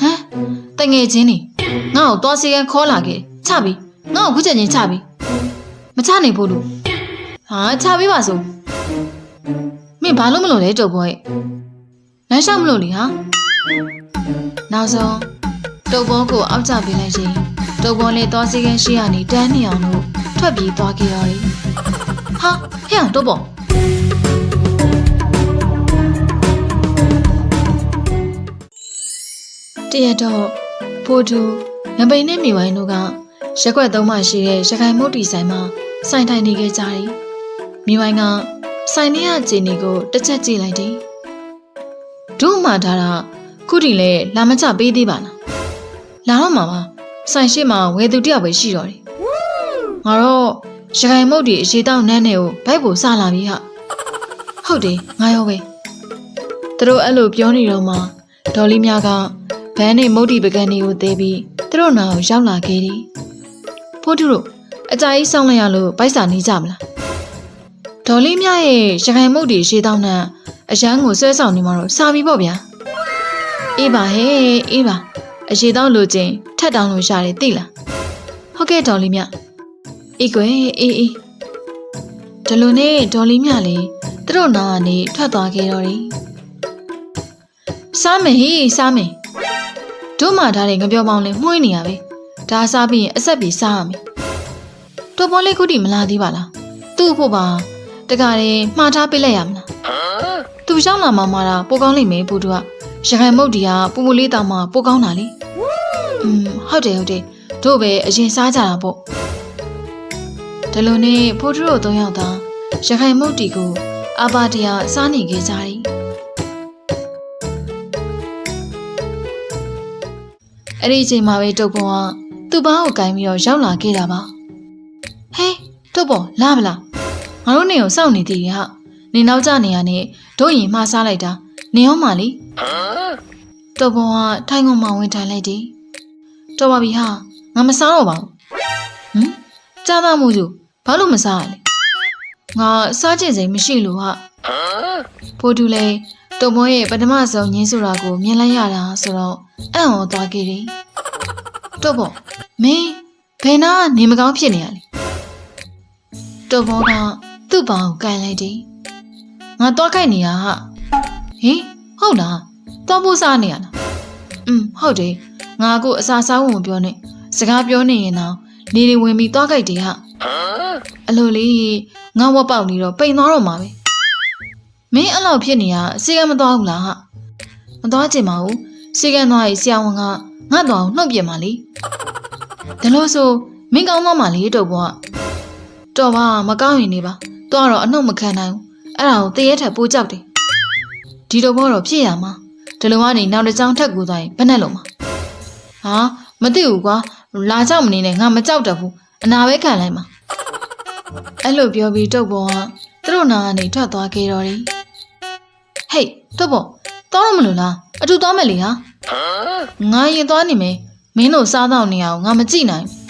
ဟမ်တငယ်ချင်းနေငါ့ကိုသွားစီကန်ခေါ်လာခဲ့ချပြီငါ့ကိုခုချက်ချင်းချပြီမချနိုင်ဘူးလို့ဟာချပေးပါစို့မင်းဘာလို့မလို့လဲတုတ်ဘောရဲ့လမ်းလျှောက်မလို့လေဟာနောက်ဆုံးတုတ်ဘောကိုအောက်ကျပေးလိုက်ချင်းတုတ်ဘောနဲ့သွားစီကန်ရှိရနေတန်းနေအောင်လို့ထွက်ပြေးသွားခဲ့ရတယ်ဟာဟဲ့အောင်တုတ်ဘော တရက်တော့ဖိုးသူငပိန်နဲ့မိဝိုင်းတို့ကရက်ွက်သုံးမှရှိတဲ့ရခိုင်မုတ်တီဆိုင်မှာစိုင်ထိုင်နေခဲ့ကြတယ်။မိဝိုင်းကဆိုင်ထဲကဂျင်းကိုတစ်ချက်ကြည့်လိုက်တယ်။ဒုမှထားတာခုထိလဲလာမချပေးသေးပါလား။လာတော့မှာပါဆိုင်ရှိမှာဝယ်သူတယောက်ပဲရှိတော့တယ်။ငါတော့ရခိုင်မုတ်တီအရှိတောင်းနန်းနဲ့ကိုဘိုက်ကိုစလာပြီဟာ။ဟုတ်တယ်ငါရောပဲ။သူတို့အဲ့လိုပြောနေတော့မှဒေါ်လေးများက ဗန်းနဲ့မုတ်တီပကံတွေကိုသေးပြီးသူတို့နာကိုရောက်လာခဲ့တယ်။ဖိုးတူတို့အကြာကြီးစောင့်လိုက်ရလို့ဗိုက်စာနေကြမလား။ဒေါ်လေးမြရဲ့ရခိုင်မုတ်တီရှေးတောင်းနဲ့အရန်ကိုဆွဲဆောင်နေမှာတော့စာပြီပေါ့ဗျာ။အေးပါဟဲ့အေးပါအရှိတောင်းလိုချင်းထက်တောင်းလို့ရတယ်သိလား။ဟုတ်ကဲ့ဒေါ်လေးမြအေးကွယ်အေးအေးဒီလိုနဲ့ဒေါ်လေးမြလေးသူတို့နာကနေထွက်သွားခဲ့တော့တယ်။စားမယ်ဟေးစားမယ် တို့မှထားတဲ့ငပြောပေါင်းလဲမှုန်းနေရပဲဒါစားပြီးရင်အဆက်ပြီးစားရမယ်တော်ပေါ်လေးခုထိမလာသေးပါလားသူ့ဖို့ပါတခါတည်းမှားထားပေးလိုက်ရမလားသူရောက်လာမှမှာတာပိုကောင်းလိမ့်မယ်ဘုသူကရခိုင်မုတ်ဒီကပူပူလေးတောင်မှပိုကောင်းတာလေอืมဟုတ်တယ်ဟုတ်တယ်တို့ပဲအရင်စားကြတာပေါ့ဒီလိုနဲ့ဖိုးသူတို့သုံးယောက်သားရခိုင်မုတ်ဒီကိုအာပါတရာစားနေခဲ့ကြတယ် အဲ့ဒီအချိန်မှာပဲတုတ်ပွန်ကသူ့ဘားကိုကင်ပြီးတော့ရောက်လာခဲ့တာပါဟဲတုတ်ပွန်လာမလားငါတို့နေကိုစောင့်နေသေးတယ်ဟာနေနောက်ကျနေရနဲ့တို့ရင်မှားစားလိုက်တာနေအောင်ပါလေတုတ်ပွန်ကထိုင်ကုန်မှဝင်ထိုင်လိုက်တယ်တော်ပါပြီဟာငါမစားတော့ပါဘူးဟမ်ကြားသားမှုစုဘာလို့မစားရလဲငါစားချင်စိမ်မရှိလို့ဟာဖိုးတူလေ တုံမောရဲ့ပထမဆုံးညင်းဆိုတာကိုမြင်လိုက်ရတာဆိုတော့အံ့ဩသွားခဲ့တယ်။တော့ပေါ့မင်းဘယ်နာကနေမကောင်းဖြစ်နေရလဲ။တုံမောကသူ့ဘောင်ကိုကန်လိုက်တယ်။ငါတော့ခိုက်နေရဟာ။ဟင်ဟုတ်လား။တော့ဖို့စားနေရလား။อืมဟုတ်တယ်။ငါအခုအစာစားဖို့မပြောနဲ့။စကားပြောနေရင်တော့နေနေဝင်ပြီးတော့ခိုက်တယ်ဟာ။အလိုလေးငါဝက်ပေါက်နေတော့ပိန်သွားတော့မှာပဲ။ မင်းအဲ့လောက်ဖြစ်နေရစီကံမသွားဘူးလားဟာမသွားချင်ပါဘူးစီကံသွားရင်ဆရာဝန်ကငါ့တော်ကိုနှုတ်ပြမှာလေဒါလို့ဆိုမင်းကောင်းသွားမှလေတော့ဘွားတော်ပါမကောင်းရင်နေပါတော့တော့အနှုတ်မခံနိုင်ဘူးအဲ့ဒါကိုတရေထက်ပိုးကြောက်တယ်ဒီတော့ဘောတော့ဖြစ်ရမှာဒီလိုကနေနောက်တစ်ကြောင်ထက်ကူသွားရင်ဘယ်နဲ့လုံးမှာဟာမသိဘူးကွာလာကြောက်မနေနဲ့ငါမကြောက်တတ်ဘူးအနာပဲခံလိုက်မှာအဲ့လိုပြောပြီးတုတ်ဘောကသူတို့နာကနေထွက်သွားခဲ့တော့တယ် ဟေးတော့ပေါ့တောင်းတော့မလို့လားအတူသွားမယ်လေဟာငါရင်သွားနေမယ်မင်းတို့စားတော့နေအောင်ငါမကြည့်နိုင်ဘူး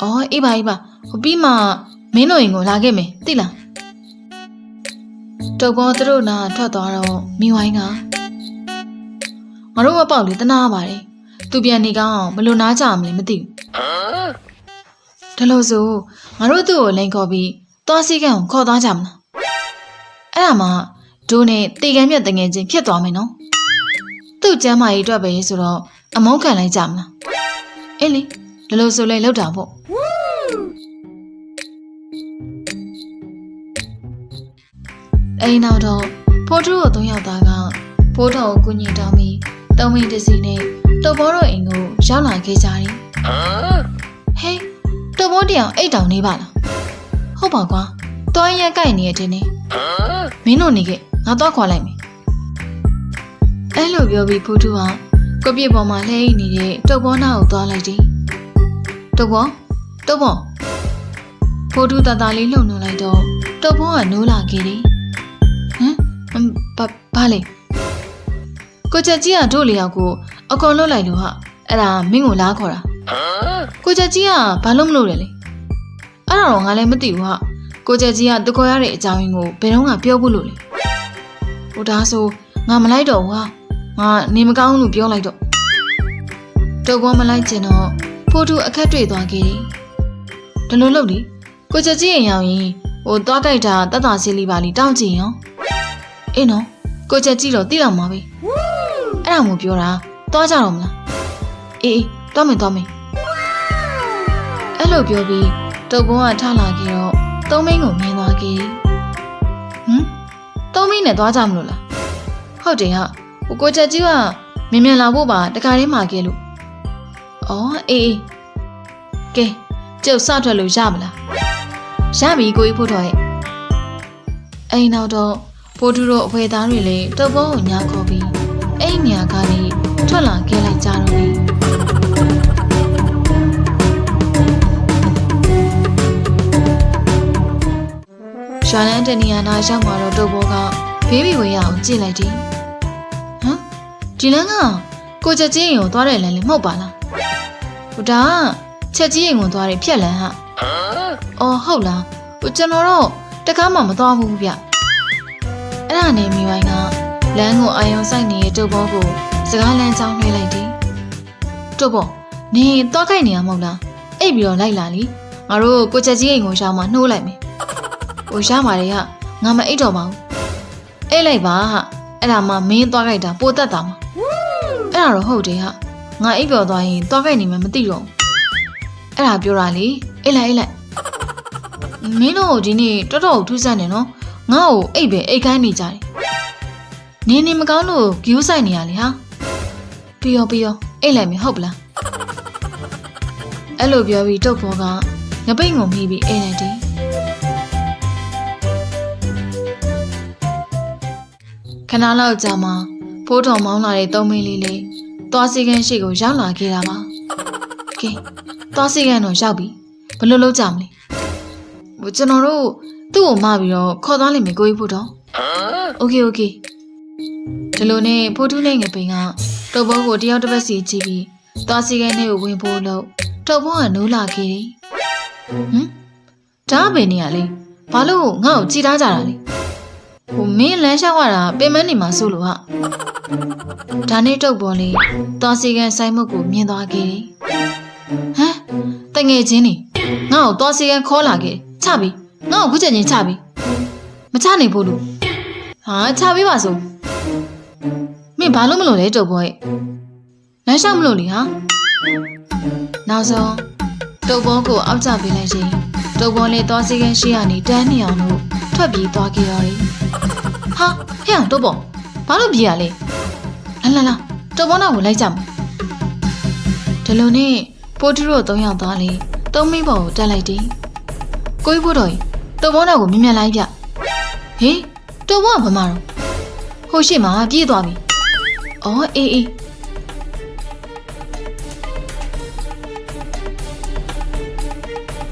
အော်အေးပါအေးပါဟိုပြီးမှမင်းတို့ရင်ကိုလာခဲ့မယ်သိလားတော့ဘောသူတို့နာထွက်သွားတော့မိဝိုင်းကငါတို့မပေါက်လေတနာပါတယ်သူပြန်နေကောင်းအောင်ဘယ်လိုနားကြမလဲမသိဘူးဒါလို့ဆိုငါတို့သူ့ကိုလိန်ခေါ်ပြီးသွားစီကံကိုခေါ်သွားကြမလားအဲ့ဒါမှ ဒိုးနဲ့တေကန်မြတ်တငယ်ချင်းဖြစ်သွားမယ်နော်သူ့ကျမ်းမာရေးအတွက်ပဲဆိုတော့အမုန်းခံလိုက်ကြမလားအေးလေဒီလိုဆိုလဲလောက်တာပေါ့အိမ်နောက်တော့ဖိုးထူးကိုသုံးယောက်သားကဖိုးတော်ကိုကုညီတောင်းပြီးတုံးမင်းတစ်စီနဲ့တုပ်ဘောတို့အိမ်ကိုရောက်လာခဲ့ကြတယ်ဟေးတုပ်ဘောတယောက်အိတ်တောင်နေပါလားဟုတ်ပါကွာတွားရက်ကြိုက်နေရတဲ့နေမင်းတို့နေခဲ့ ငါတော့ခွာလိုက်မယ်အဲ့လိုပြောပြီးဖူးထူးကကိုပြစ်ပေါ်မှာလှဲနေတဲ့တုပ်ဘောနာကိုသွားလိုက်တယ်တုပ်ဘောတုပ်ဘောဖူးထူးတတလေးလှုပ်နှုတ်လိုက်တော့တုပ်ဘောကနိုးလာခဲ့တယ်ဟမ်အမ်ဘာဘာလဲကိုချက်ကြီးကတို့လေယောက်ကိုအကုန်လွတ်လိုက်လို့ဟာအဲ့ဒါမင်းကိုလားခေါ်တာကိုချက်ကြီးကဘာလို့မလုပ်လဲလေအဲ့ဒါတော့ငါလည်းမသိဘူးဟာကိုကျက်ကြီးကတခေါ်ရတဲ့အကြောင်းရင်းကိုဘယ်တော့မှပြောဖို့လို့လေ ဟိုဒါဆိုငါမလိုက်တော့ဘူးဟာငါနေမကောင်းလို့ပြောလိုက်တော့တုပ်ပေါ်မလိုက်ချင်တော့ဖိုးတူအခက်တွေ့သွားခဲ့တယ်ဒီလိုလုပ်လေကိုချက်ကြီးရင်ရောက်ရင်ဟိုသွားကြိုက်တာတတ်တာစီလေးပါလီတောင်းကြည့်ရောအေးနော်ကိုချက်ကြီးတော့တိတော့မှာပဲအဲ့ဒါမို့ပြောတာသွားကြတော့မလားအေးအေးသွားမယ်သွားမယ်အဲ့လိုပြောပြီးတုပ်ပေါ်ကထလာခဲ့တော့သုံးမင်းကိုမြင်သွားခဲ့တယ်ဟမ် သုံးမင်းနဲ့သွားကြမလို့လားဟုတ်တယ်ဟာဟိုကိုချက်ကြီးကမြန်မြန်လာဖို့ပါတခါတည်းမှာခဲ့လို့အော်အေးအေးကဲကျုပ်စထွက်လို့ရမလားရပြီကိုကြီးဖို့တော်ရဲ့အိမ်နောက်တော့ဖိုးတူတို့အဖွဲသားတွေလည်းတုပ်ပေါ်ကိုညာခေါ်ပြီးအဲ့ဒီနေရာကနေထွက်လာခဲ့လိုက်ကြတော့တ ရွာလန်းတနေရာနာရောက်မှာတော့တုပ်ပေါ်ကဘေးဘီဝေးရအောင်ကြည့်လိုက်တယ်ဟမ်ဒီလန်းကကိုချက်ချင်းရင်ကိုသွားတယ်လမ်းလေမဟုတ်ပါလားဟိုဒါကချက်ကြီးရင်ကိုသွားတယ်ဖြက်လန်းဟာအော်ဟုတ်လားဟိုကျွန်တော်တော့တကားမှမသွားဘူးဗျအဲ့ဒါနဲ့မိဝိုင်းကလမ်းကိုအာယုံဆိုင်နေတဲ့တုပ်ပေါ်ကိုစကားလမ်းချောင်းနှွှဲလိုက်တယ်တုပ်ပေါ်နေသွားခိုက်နေရမဟုတ်လားအိပ်ပြီးတော့လိုက်လာလीငါတို့ကိုချက်ကြီးရင်ကိုရှောင်းမှနှိုးလိုက်မယ် ဟိုရပါတယ်ဟာငါမအိပ်တော့ပါဘူးအိပ်လိုက်ပါဟာအဲ့ဒါမှမင်းသွားခိုက်တာပိုတက်တာမှာအဲ့ဒါတော့ဟုတ်တယ်ဟာငါအိပ်ပျော်သွားရင်သွားခိုက်နေမှမသိတော့ဘူးအဲ့ဒါပြောတာလေအိပ်လိုက်အိပ်လိုက်မင်းတို့ဒီနေ့တော်တော်ထူးဆန်းနေနော်ငါ့ကိုအိပ်ပဲအိပ်ခိုင်းနေကြတယ်နေနေမကောင်းလို့ဂယူးဆိုင်နေရလေဟာပြီးရောပြီးရောအိပ်လိုက်မယ်ဟုတ်ပလားအဲ့လိုပြောပြီးတုတ်ဖော်ကငပိတ်ငုံမိပြီးအိပ်လိုက်တယ် ခဏလောက်ကြာမှဖိုးတော်မောင်းလာတဲ့သုံးမင်းလေးလေးသွားစီကန်းရှိကိုရောက်လာခဲ့တာပါကဲသွားစီကန်းတော့ရောက်ပြီဘယ်လိုလုပ်ကြမလဲဟိုကျွန်တော်တို့သူ့ကိုမပြီးတော့ခေါ်သွားလိမ့်မယ်ကိုကြီးဖို့တော်โอเคโอเคဒီလိုနဲ့ဖိုးထူးနဲ့ငပိန်ကတုပ်ဘောကိုတယောက်တစ်ပတ်စီကြည့်ပြီးသွားစီကန်းထဲကိုဝင်ဖို့လို့တုပ်ဘောကနိုးလာခဲ့တယ်ဟမ်ဒါပဲနေရလေဘာလို့ငါ့ကိုကြည်ထားကြတာလဲ ဟိုမင်းလမ်းလျှောက်ရတာပင်မနေမှာစိုးလို့ဟာဒါနဲ့တုပ်ဘောလေးသွားစီကန်းဆိုင်မုတ်ကိုမြင်သွားခဲ့တယ်ဟမ်တငယ်ချင်းနေငါ့ကိုသွားစီကန်းခေါ်လာခဲ့ချပြီငါ့ကိုခုချက်ချင်းချပြီမချနိုင်ဘူးလို့ဟာချပေးပါစို့မင်းဘာလို့မလို့လဲတုပ်ဘောရဲ့လမ်းလျှောက်မလို့လေဟာနောက်ဆုံးတုပ်ဘောကိုအောက်ကျပေးလိုက်ချင်းတုပ်ဘောလေးသွားစီကန်းရှိရနေတန်းနေအောင်လို့ ထွက်ပြေးသွားခဲ့ရောတယ်ဟာဟဲ့အောင်တုပ်ဘောဘာလို့ပြေးရလဲလာလာလာတုပ်ဘောနောက်ကိုလိုက်ကြမယ်ဒီလိုနဲ့ပိုတူတို့သုံးယောက်သွားလေသုံးမိဘောကိုတက်လိုက်တယ်ကိုကြီးဖို့တော်ကြီးတုပ်ဘောနောက်ကိုမြင်မြန်လိုက်ပြဟေးတုပ်ဘောကဘာမှတော့ဟိုရှိမှာပြေးသွားပြီအော်အေးအေး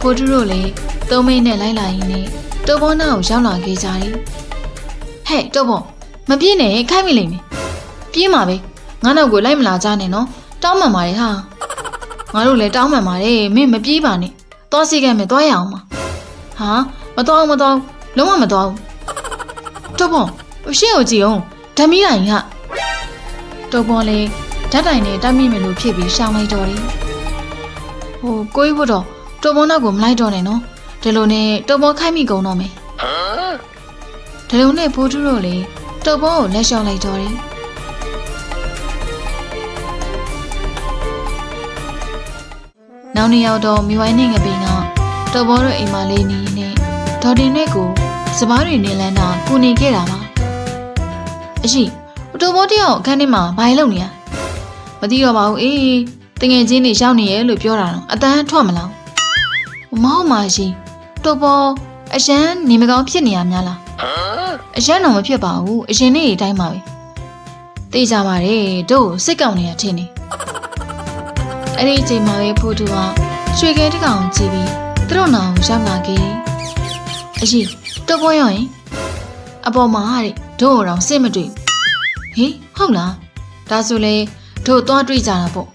ဖိုးတူတို့လည်းသုံးမိနဲ့လိုက်လာရင်းနဲ့ တုပ်ဘောနောက်ကိုရောက်လာခဲ့ကြတယ်ဟဲ့တုပ်ဘောမပြေးနဲ့ခိုင်းမိလိမ့်မယ်ပြေးမှာပဲငါနောက်ကိုလိုက်မလာကြနဲ့နော်တောင်းမှန်ပါတယ်ဟာငါတို့လည်းတောင်းမှန်ပါတယ်မင်းမပြေးပါနဲ့သွားစီခဲ့မယ်သွားရအောင်ပါဟာမသွားဘူးမသွားဘူးလုံးဝမသွားဘူးတုပ်ဘောရှင်းကိုကြည့်အောင်ဓမီတိုင်ကတုပ်ဘောလေဓာတ်တိုင်နဲ့တိုက်မိမယ်လို့ဖြစ်ပြီးရှောင်းလိုက်တော့တယ်ဟိုကိုကြီးဖို့တော့တုပ်ဘောနောက်ကိုမလိုက်တော့နဲ့နော် ဒီလိုနဲ့တုပ်ဘောခိုင်းမိကုန်တော့မယ်ဒီလိုနဲ့ဖိုးထူးတို့လေတုပ်ဘောကိုလက်လျှောက်လိုက်တော့တယ်နောက်နေ့ရောက်တော့မိဝိုင်းနဲ့ငပိန်ကတုပ်ဘောတို့အိမ်မလေးနေနဲ့ဒေါ်တင်နဲ့ကိုစပားတွေနေလန်းတာကိုနေခဲ့တာပါအရှိတုပ်ဘောတယောက်အခန်းထဲမှာဘာလုပ်နေရမသိတော့ပါဘူးအေးတငယ်ချင်းတွေရောက်နေရဲ့လို့ပြောတာတော့အတန်းထွက်မလားမဟုတ်ပါရှိ တုပ်ဘောအရန်နေမကောင်းဖြစ်နေရများလားအရန်တော့မဖြစ်ပါဘူးအရင်နေ့အတိုင်းပါပဲသိကြပါတယ်တို့စိတ်ကောက်နေရထင်နေအဲ့ဒီအချိန်မှာပဲဖိုးတူကရွှေခဲတစ်ကောင်ကြည့်ပြီးသူတို့နောင်ရောက်လာခဲ့တယ်အရှိတုပ်ဘောရောရင်အပေါ်မှာတဲ့တို့တော့စစ်မတွေ့ဟေးဟုတ်လားဒါဆိုလေတို့သွားတွေ့ကြတာပေါ့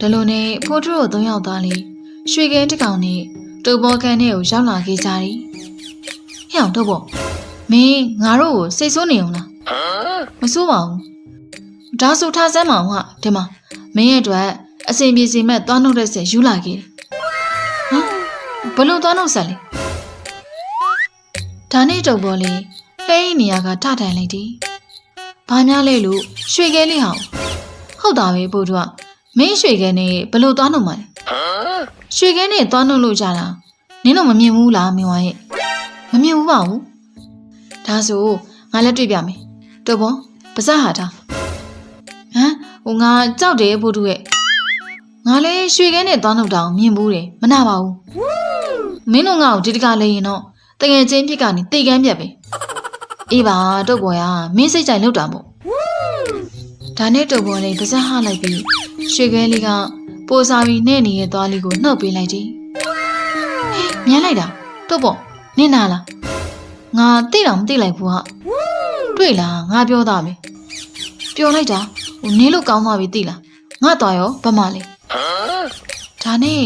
ဒီလိုနဲ့ဖိုးထူတို့သုံးယောက်သားလေးရွှေကင်းတစ်ကောင်နဲ့တုပ်ဘောခန်းထဲကိုရောက်လာခဲ့ကြတယ်။ဟဲ့အောင်တုပ်ဘောမင်းငါတို့ကိုစိတ်ဆိုးနေအောင်လားမဆိုးပါဘူးဒါဆိုထားစမ်းမအောင်ဟာဒီမှာမင်းရဲ့အတွက်အစင်ပြေစီမဲ့သွားနှုတ်တဲ့ဆက်ယူလာခဲ့တယ်ဟမ်ဘလို့သွားနှုတ်ဆက်လဲဒါနဲ့တော့ပေါ်လေဖဲနေရာကထထိုင်လိုက်သည်ဘာများလဲလို့ရွှေခဲလေးဟောင်းဟုတ်တာပဲပို့တော့ မင်းရွှေခဲနဲ့ဘလို့သွားနှုတ်မှာလဲရွှေခဲနဲ့သွားနှုတ်လို့ကြတာနင်းတော့မမြင်ဘူးလားမင်းဝါရဲ့မမြင်ဘူးပါဘူးဒါဆိုငါလည်းတွေ့ပြမယ်တော့ဘောပါဇက်ဟာထားဟမ်ဟိုငါကြောက်တယ်ဘို့တူရဲ့ငါလည်းရွှေခဲနဲ့သွားနှုတ်တောင်မြင်ဘူးတယ်မနာပါဘူးမင်းတို့ငါ့ကိုဒီတကလေးရင်တော့တငယ်ချင်းဖြစ်ကနေတိတ်ကမ်းပြက်ပဲအေးပါတုတ်ပေါ်ရမင်းစိတ်ကြိုက်လောက်တာမို့ဒါနဲ့တုတ်ပေါ်လေးပါးစပ်ဟလိုက်ပြီး ရွှေခဲလေးကပိုစာပြီးနဲ့နေတဲ့သွားလေးကိုနှုတ်ပေးလိုက်တယ်ဟေးမြင်လိုက်တာတုတ်ပေါ်နင်းနာလားငါသိတော့မသိလိုက်ဘူးဟာတွေ့လားငါပြောသားမယ်ပြောလိုက်တာဟိုနင်းလို့ကောင်းသွားပြီသိလားငါတော်ရောဗမာလေးဒါနဲ့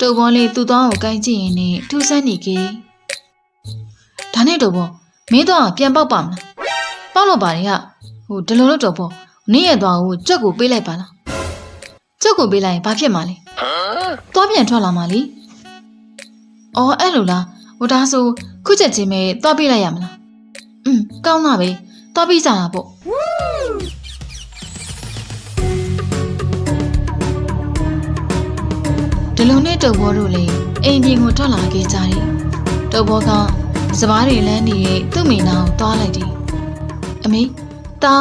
တုပ်ပေါ်လေးသူ့သားကိုကိုင်းကြည့်ရင်နဲ့ထူးဆန်းနေကေဒါနဲ့တုပ်ပေါ်မင်းတော့ပြန်ပေါက်ပါမလားပေါက်လို့ပါလေဟာဟိုဒီလိုလို့တုပ်ပေါ်နင်းရဲ့သွားကိုကြွက်ကိုပေးလိုက်ပါလား ကြွက်ကိုပေးလိုက်ရင်ဘာဖြစ်မှာလဲသွားပြန်ထွက်လာမှာလीအော်အဲ့လိုလားဟိုဒါဆိုခုချက်ချင်းပဲသွားပေးလိုက်ရမလားอืมကောင်းတာပဲသွားပြီးကြတာပေါ့ဒီလိုနဲ့တုပ်ဘောတို့လည်းအိမ်ပြင်ကိုထွက်လာခဲ့ကြတယ်။တုပ်ဘောကစပားတွေလမ်းနေတဲ့သူ့မိနာကိုတွားလိုက်တယ်။အမေတာ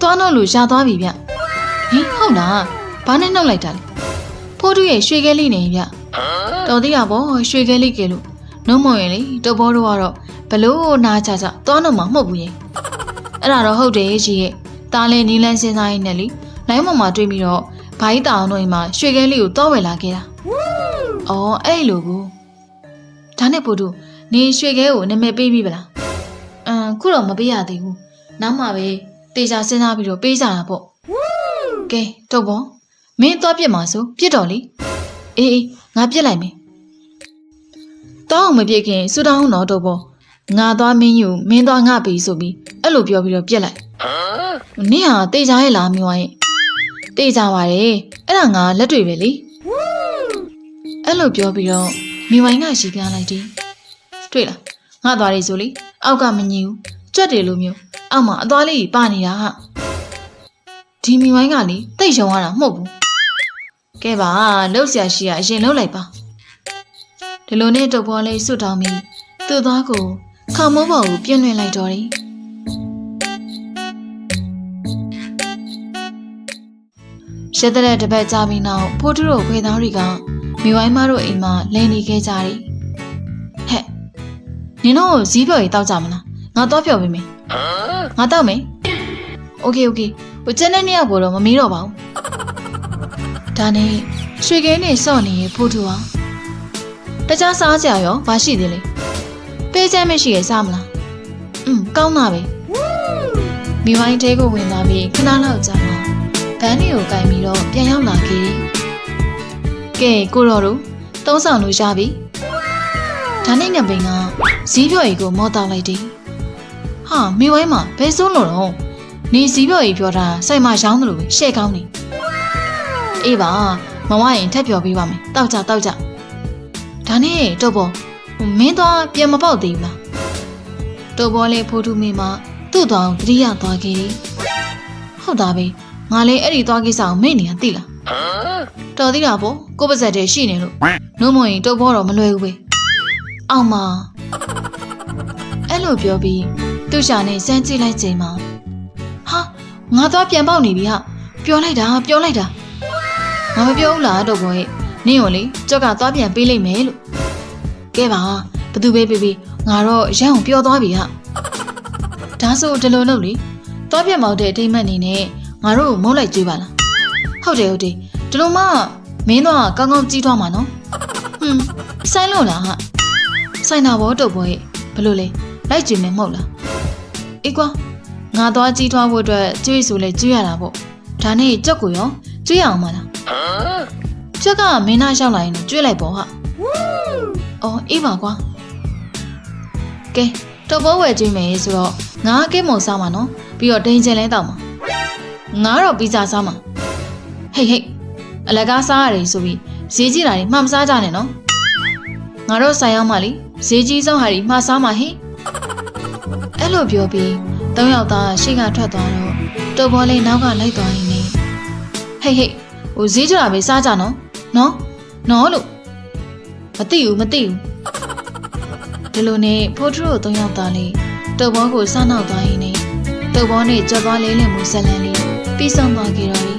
တွားတော့လို့ရှာသွားပြီဗျ။ဟင်ဟုတ်လား ဘာနဲ့နှုတ်လိုက်တာလဲ။ဖိုးတူရဲ့ရွှေခဲလေးနေဗျ။တော်သေးတာပေါ့ရွှေခဲလေးကဲလို့နှုံးမရင်လေတုပ်ဘောတို့ကတော့ဘလို့နာချာချာတွားတော့မှမဟုတ်ဘူးရဲ့။အဲ့ဒါတော့ဟုတ်တယ်ကြီးရဲ့။တားလဲနီးလန်းစင်းစားရင်းနဲ့လေလိုင်းမမှာတွေ့ပြီးတော့ဘိုင်းတောင်တို့အိမ်မှာရွှေခဲလေးကိုတောဝယ်လာခဲ့တာ။အော်အဲ့လိုကိုဒါနဲ့ပို့တို့နေရွှေခဲကိုနာမည်ပေးပြီဗလား။အမ်ခုတော့မပေးရသေးဘူး။နောက်မှပဲတေချာစဉ်းစားပြီးတော့ပေးကြတာပေါ့။ကဲတော့ဘော မင်းသွားပြစ်မှာဆိုပြစ်တော်လေ။အေးအေးငါပြစ်လိုက်မယ်။တောင်းအောင်မပြစ်ခင်စူတောင်းတော့တော့ဘောငါသွားမင်းယူမင်းသွားငါပြီဆိုပြီးအဲ့လိုပြောပြီးတော့ပြစ်လိုက်။နင့်ဟာတေချာရဲ့လားမျိုးရဲ့တေချာပါတယ်။အဲ့ဒါငါလက်တွေပဲလေ။အဲ့လိုပြောပြီးတော့မိဝိုင်းကရှိပြလိုက်တယ်တွေ့လားငါသွားလေးဆိုလေအောက်ကမငြီဘူးကြွက်တယ်လို့မျိုးအောက်မှာအသွားလေးကြီးပါနေတာဟာဒီမိဝိုင်းကလေတိတ်ရုံရတာမဟုတ်ဘူး ။ကဲပါလှုပ်ရှားရှိရအရင်လှုပ်လိုက်ပါ။ဒီလိုနဲ့တုပ်ပေါ်လေးဆွတ်တောင်းပြီးသူ့သားကိုခေါင်းမိုးပေါ်ကိုပြင်လွှင့်လိုက်တော့တယ်။ရှက်တဲ့တပတ်ကြာပြီးနောက်ဖိုးထုတို့ခွေသားတွေကမိဝိုင်းမတို့အိမ်မှာလည်နေခဲ့ကြတယ်။ဟဲ့။နင်တို့ဇီးပြော်ကြီးတောက်ကြမလား။ငါတော့ပြော်ပေးမယ်။ငါတောက်မယ်။ Okay okay ဟိုကျန်တဲ့နေ့ရောက်တော့မမီးတော့ပါဘူး။ ဒါနဲ့ရွှေခဲနဲ့စော့နေရဲ့ဖိုးထုဟာတခြားစားကြရောဘာရှိသေးလဲပေးချမ်းမရှိရဲ့စားမလားอืมကောင်းတာပဲမိဝိုင်းတဲကိုဝင်လာပြီးခဏလောက်ကြာမှဗန်းတွေကိုကင်ပြီးတော့ပြန်ရောက်လာခဲ့တယ်ကဲကိုတော်တို့သုံးဆောင်လို့ရပြီဒါနဲ့ငပိန်ကဇီးပြော်ကြီးကိုမော့တောက်လိုက်တယ်ဟာမိဝိုင်းမှာဘယ်စိုးလို့တော့နေဇီးပြော်ကြီးပြောတာစိုက်မရောင်းတယ်လို့ပဲရှဲကောင်းနေ အေးပါမဝရင်ထက်ပြောပေးပါမယ်တောက်ကြတောက်ကြဒါနဲ့တော့ဘောဟိုမင်းသွားပြန်မပေါက်သေးဘူးလားတော့ဘောလေးဖိုးထုမင်းမသူ့သွားကိုတတိယသွားခဲ့တယ်ဟုတ်တာပဲငါလည်းအဲ့ဒီသွားကိစ္စကိုမေ့နေရသိလားတော်သေးတာပေါ့ကိုယ့်ပါဇက်တည်းရှိနေလို့နှုံးမရင်တုတ်ဘောတော့မလွယ်ဘူးပဲအောင်မအဲ့လိုပြောပြီးသူ့ရှာနဲ့စမ်းကြည့်လိုက်ချိန်မှာဟာငါသွားပြန်ပေါက်နေပြီဟာပြောလိုက်တာပြောလိုက်တာ ငါမပြောဘူးလားတော့ဘောရဲ့နင့်ကိုလေကြောက်ကသွားပြန်ပေးလိုက်မယ်လို့ကဲပါဘသူပဲပေးပေးငါတော့ရန်အောင်ပြောသွားပြီဟာဒါဆိုဒီလိုလုပ်လေသွားပြန်မောက်တဲ့အထိမ့်မှတ်နေနဲ့ငါတို့ကိုမုန်းလိုက်ကြွေးပါလားဟုတ်တယ်ဟုတ်တယ်ဒီလိုမှမင်းတော့ကောင်းကောင်းကြီးထွားမှာနော်ဟွန်းဆိုင်လို့လားဟာဆိုင်တာဘောတုတ်ဘောရဲ့ဘလို့လဲလိုက်ကြွေးမယ်မဟုတ်လားအေးကွာငါသွားကြီးထွားဖို့အတွက်ကြွေးဆိုလဲကြွေးရတာပေါ့ဒါနဲ့ကြက်ကိုရောကြွေးရအောင်မလား ကြက်ကမင်းသားရောက်လာရင်တော့ကြွေးလိုက်ပေါ့ဟာအော်အေးပါကွာကဲတော့ဘောဝယ်ကြွေးမယ်ဆိုတော့ငါကဲမုံစားမှာနော်ပြီးတော့ဒိန်ချင်လဲတောက်မှာငါတော့ပီဇာစားမှာဟေးဟေးအလကားစားရတယ်ဆိုပြီးဈေးကြီးတာတွေမှမစားကြနဲ့နော်ငါတို့ဆိုင်ရောက်မှလေဈေးကြီးဆုံးဟာတွေမှစားမှာဟိအဲ့လိုပြောပြီးသုံးယောက်သားရှေ့ကထွက်သွားတော့တော်ဘောလေးနောက်ကလိုက်သွားရင်းနေဟေးဟေး ဟိုဈေးကြတာပဲစားကြနော်နော်နော်လို့မသိဘူးမသိဘူးဒီလိုနဲ့ဖိုးထရိုသုံးယောက်သားလေးတော်ဘောကိုစားနောက်သွားရင်းနေတော်ဘောနဲ့ကြော်သွားလေးလင်မှုဇက်လန်လေးပြီးဆုံးသွားကြတော့တယ်